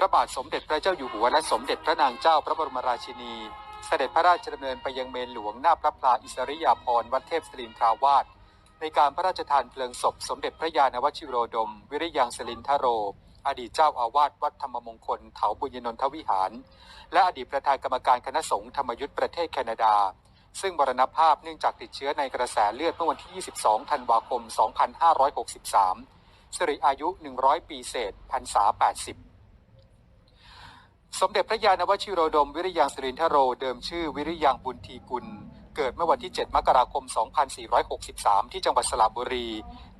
พระบาทสมเด็จพระเจ้าอยู่หัวและสมเด็จพระนางเจ้าพระบรมราชินี เสด็จพระราชดำเนินไปยังเมนหลวงหน้าพระพลาอิสริยาภรณ์วัดเทพศรินทราวาสในการพระราชทานเพลิงศพสมเด็จพระยาณวชิโรดม วิริยังสลินทโร อดีตเจ้าอาวาสวัดธรรมมงคลเถาบุญยนนทวิหาร และอดีตประธานกรรมการคณะสงฆ์ธรรมยุทธประเทศแคนาดา ซึ่งมรณภาพเนื่องจากติดเชื้อในกระแสเลือดเมื่อวันที่ 22 ธันวาคม 2563สิริอายุ 100 ปีเศษพรรษา80 สมเด็จพระยาณวชิโรดม วิริยังสรินทโร เดิมชื่อวิริยังบุญทีกุล เกิดเมื่อวันที่ 7 มกราคม 2463 ที่จังหวัดสระบุรี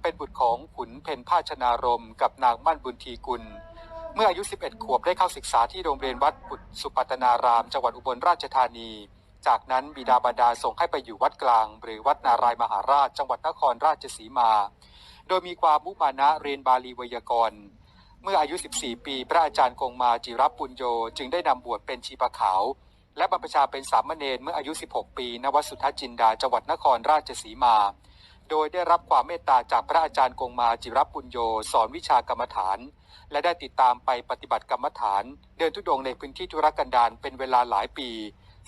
เป็นบุตรของขุนเพนพาชนารมกับนางมั่นบุญทีกุล เมื่ออายุ 11 ขวบได้เข้าศึกษาที่โรงเรียนวัดปุตสุปัตนาราม จังหวัดอุบลราชธานี จากนั้นบิดาบรรดาส่งให้ไปอยู่วัดกลาง หรือวัดนารายมหาราช จังหวัดนครราชสีมา โดยมีความมุมานะเรียนบาลีไวยากรณ์ เมื่ออายุ 14 ปี พระอาจารย์คงมาจิรปุญโยจึงได้นำบวชเป็นชีปะขาว และบรรพชาเป็นสามเณรเมื่ออายุ 16 ปี ณ วัดสุทัศน์จินดา จังหวัดนครราชสีมา โดยได้รับความเมตตาจากพระอาจารย์คงมาจิรปุญโยสอนวิชากรรมฐาน และได้ติดตามไปปฏิบัติกรรมฐาน เดินทุดงในพื้นที่ธุรกันดารเป็นเวลาหลายปี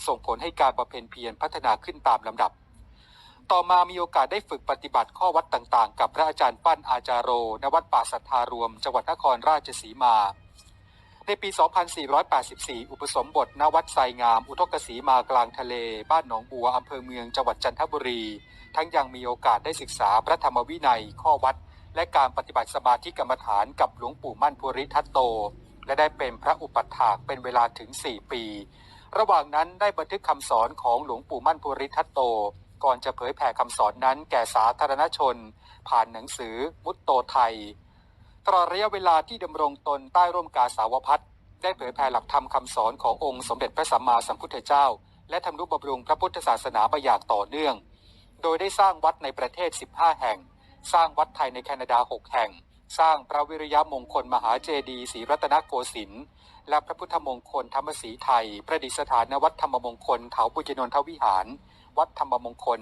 ส่งผลให้การบำเพ็ญเพียรพัฒนาขึ้นตามลำดับ ต่อมามีโอกาสได้ฝึกปฏิบัติข้อวัดต่างๆ กับพระอาจารย์ปั้นอาจารโร ณ วัดป่าสัทธารวม จังหวัดนครราชสีมา ในปี 2484 อุปสมบท ณ วัดไซงาม อุทกสีมากลางทะเล บ้านหนองบัว อำเภอเมือง จังหวัดจันทบุรี ทั้งยังมีโอกาสได้ศึกษาพระธรรมวินัย ข้อวัด และการปฏิบัติสมาธิกรรมฐานกับหลวงปู่มั่นภูริทัตโต และได้เป็นพระอุปัฏฐากเป็นเวลาถึง 4 ปี ระหว่างนั้นได้บันทึกคำสอนของหลวงปู่มั่นภูริทัตโต ก่อนจะเผยแผ่คำสอนนั้นแก่สาธารณชน ผ่านหนังสือมุตโตไทย ตลอดระยะเวลาที่ดำรงตนใต้ร่มกาสาวพัฒน์ได้เผยแผ่หลักธรรมคำสอนขององค์สมเด็จพระสัมมาสัมพุทธเจ้า และทำนุบำรุงพระพุทธศาสนามาอย่างต่อเนื่อง โดยได้สร้างวัดในประเทศ 15 แห่ง สร้างวัดไทยในแคนาดา 6 แห่ง สร้างพระวิริยมงคลมหาเจดีย์ศรีรัตนโกสินทร์และพระพุทธมงคลธรรมศรีไทย ประดิษฐานณวัดธรรมมงคลเถาปุญญนนทวิหาร วัดธรรมมงคล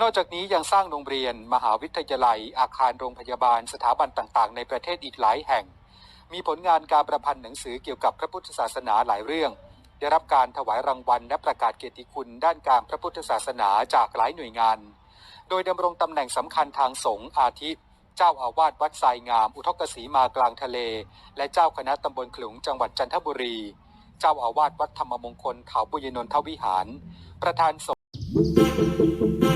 นอกจากนี้ยังสร้างโรงเรียน มหาวิทยาลัย อาคารโรงพยาบาลสถาบันต่างๆ ในประเทศอีกหลายแห่ง มีผลงานการประพันธ์หนังสือเกี่ยวกับพระพุทธศาสนาหลายเรื่อง ได้รับการถวายรางวัลและประกาศเกียรติคุณด้านการพระพุทธศาสนาจากหลายหน่วยงาน โดยดำรงตำแหน่งสำคัญทางสงฆ์อาทิเจ้าอาวาสวัดไซงาม อุทกศรีมากลางทะเล และเจ้าคณะตำบลขลุงจังหวัดจันทบุรี เจ้าอาวาสวัดธรรมมงคลเขาบุญยนนทวิหาร ประธานสงฆ์